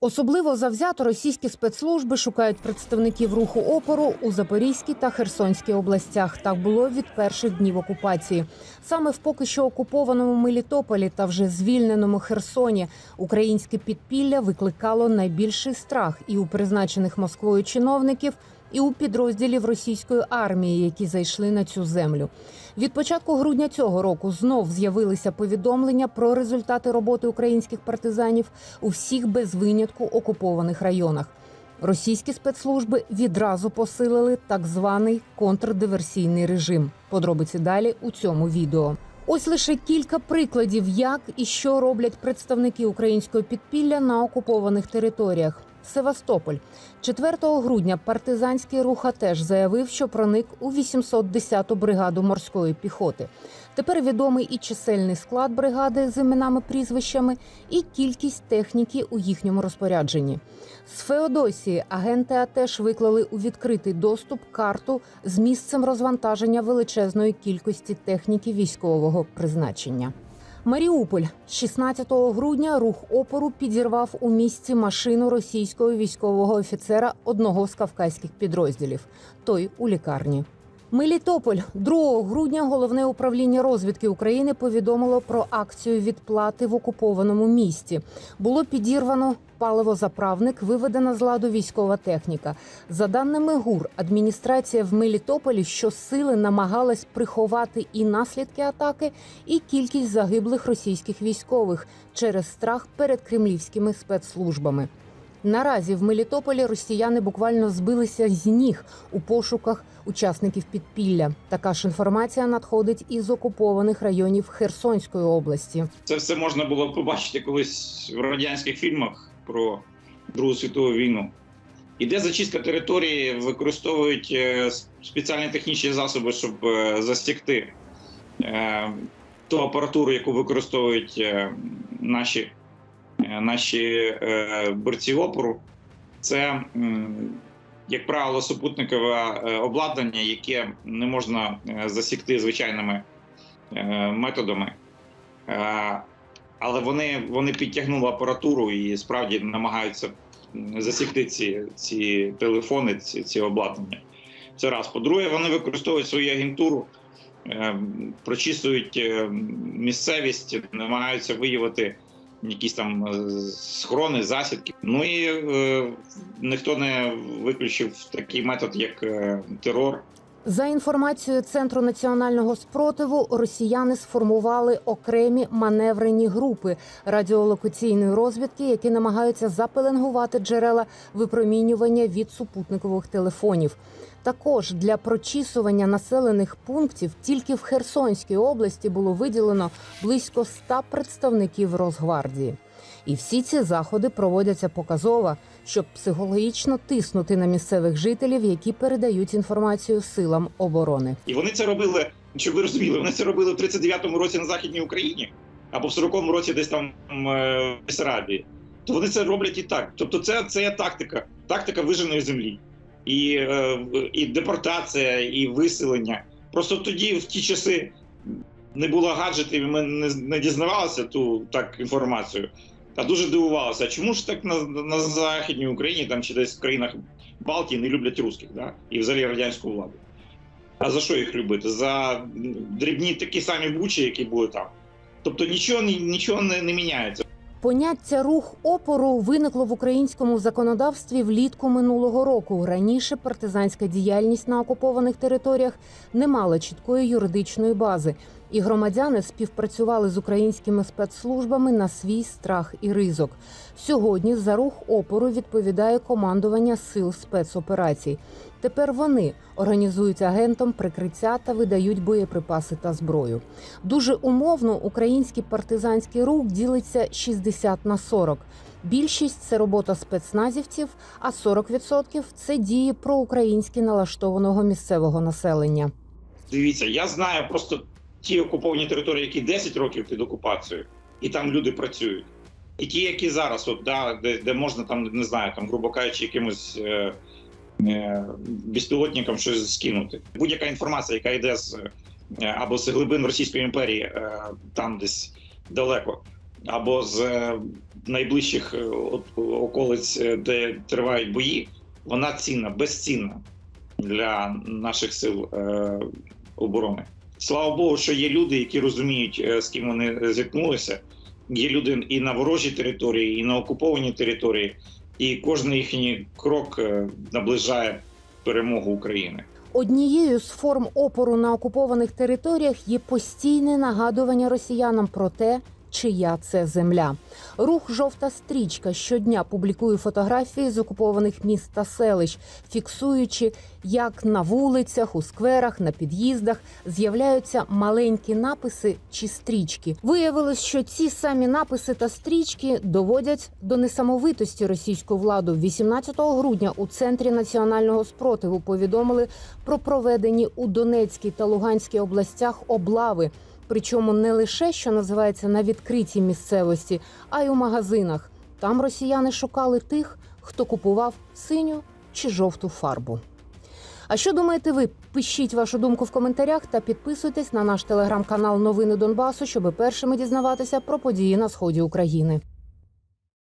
Особливо завзято російські спецслужби шукають представників руху опору у Запорізькій та Херсонській областях. Так було від перших днів окупації. Саме в поки що окупованому Мелітополі та вже звільненому Херсоні українське підпілля викликало найбільший страх і у призначених Москвою чиновників. І у підрозділів російської армії, які зайшли на цю землю, від початку грудня цього року знов з'явилися повідомлення про результати роботи українських партизанів у всіх без винятку окупованих районах. Російські спецслужби відразу посилили так званий контрдиверсійний режим. Подробиці далі у цьому відео. Ось лише кілька прикладів, як і що роблять представники українського підпілля на окупованих територіях. Севастополь 4 грудня партизанський рух теж заявив, що проник у 810-ту бригаду морської піхоти. Тепер відомий і чисельний склад бригади з іменами прізвищами, і кількість техніки у їхньому розпорядженні. З Феодосії агенти АТЕШ виклали у відкритий доступ карту з місцем розвантаження величезної кількості техніки військового призначення. Маріуполь 16 грудня рух опору підірвав у місті машину російського військового офіцера одного з кавказьких підрозділів. Той у лікарні. Мелітополь 2 грудня головне управління розвідки України повідомило про акцію відплати в окупованому місті. Було підірвано паливозаправник, виведена з ладу військова техніка. За даними ГУР, адміністрація в Мелітополі щосили намагалась приховати і наслідки атаки, і кількість загиблих російських військових через страх перед кремлівськими спецслужбами. Наразі в Мелітополі росіяни буквально збилися з ніг у пошуках учасників підпілля. Така ж інформація надходить із окупованих районів Херсонської області. Це все можна було побачити колись в радянських фільмах про Другу світову війну. Іде зачистка території, використовують е, спеціальні технічні засоби, щоб е, засікти е, ту апаратуру, яку використовують наші, наші борці опору. Це, як правило, супутникове е, обладнання, яке не можна е, засікти звичайними е, методами. Але вони, вони підтягнули апаратуру і справді намагаються засікти ці, ці телефони, ці, ці обладнання. Це раз. По-друге, вони використовують свою агентуру, прочісують е, місцевість, намагаються виявити якісь там е, схорони, засідки. Ну і е, ніхто не виключив такий метод, як е, терор. За інформацією Центру національного спротиву, росіяни сформували окремі маневрені групи радіолокаційної розвідки, які намагаються запеленгувати джерела випромінювання від супутникових телефонів. Також для прочісування населених пунктів тільки в Херсонській області було виділено близько 100 представників Росгвардії. І всі ці заходи проводяться показово, щоб психологічно тиснути на місцевих жителів, які передають інформацію силам оборони. І вони це робили, щоб ви розуміли, вони це робили в 39-му році на Західній Україні або в 40-му році десь там е, в Бессарабії. То вони це роблять і так. Тобто, це, це є тактика, тактика виженої землі. І, е, і депортація, і виселення. Просто тоді, в ті часи, не було гаджетів, і ми не, не дізнавалися ту так інформацію. А дуже дивувалися, а чому ж так на, на Західній Україні там чи десь в країнах Балтії не люблять русських, да? і взагалі радянську владу. А за що їх любити? За дрібні такі самі бучі, які були там. Тобто нічого, нічого не, не міняється. Поняття рух опору виникло в українському законодавстві влітку минулого року. Раніше партизанська діяльність на окупованих територіях не мала чіткої юридичної бази, і громадяни співпрацювали з українськими спецслужбами на свій страх і ризик. Сьогодні за рух опору відповідає командування сил спецоперацій. Тепер вони організують агентам прикриття та видають боєприпаси та зброю. Дуже умовно український партизанський рух ділиться 60 на 40. Більшість це робота спецназівців, а 40% – це дії проукраїнськи налаштованого місцевого населення. Дивіться, я знаю просто ті окуповані території, які 10 років під окупацією, і там люди працюють. І ті, які зараз, от, да, де, де можна там, не знаю, там, грубо кажучи, якимось е, е, щось скинути. Будь-яка інформація, яка йде з е, або з глибин Російської імперії, е, там десь далеко, або з е, найближчих е, околиць, де тривають бої, вона цінна, безцінна для наших сил оборони. Слава Богу, що є люди, які розуміють, е, з ким вони зіткнулися. Є люди і на ворожій території, і на окупованій території, і кожен їхній крок е, наближає перемогу України. Однією з форм опору на окупованих територіях є постійне нагадування росіянам про те, чия це земля. Рух жовта стрічка щодня публікує фотографії з окупованих міст та селищ, фіксуючи, як на вулицях, у скверах, на під'їздах з'являються маленькі написи чи стрічки. Виявилось, що ці самі написи та стрічки доводять до несамовитості російську владу. 18 грудня у центрі національного спротиву повідомили про проведені у Донецькій та Луганській областях облави. Причому не лише що називається на відкритій місцевості, а й у магазинах. Там росіяни шукали тих, хто купував синю чи жовту фарбу. А що думаєте ви? Пишіть вашу думку в коментарях та підписуйтесь на наш телеграм-канал Новини Донбасу, щоб першими дізнаватися про події на сході України.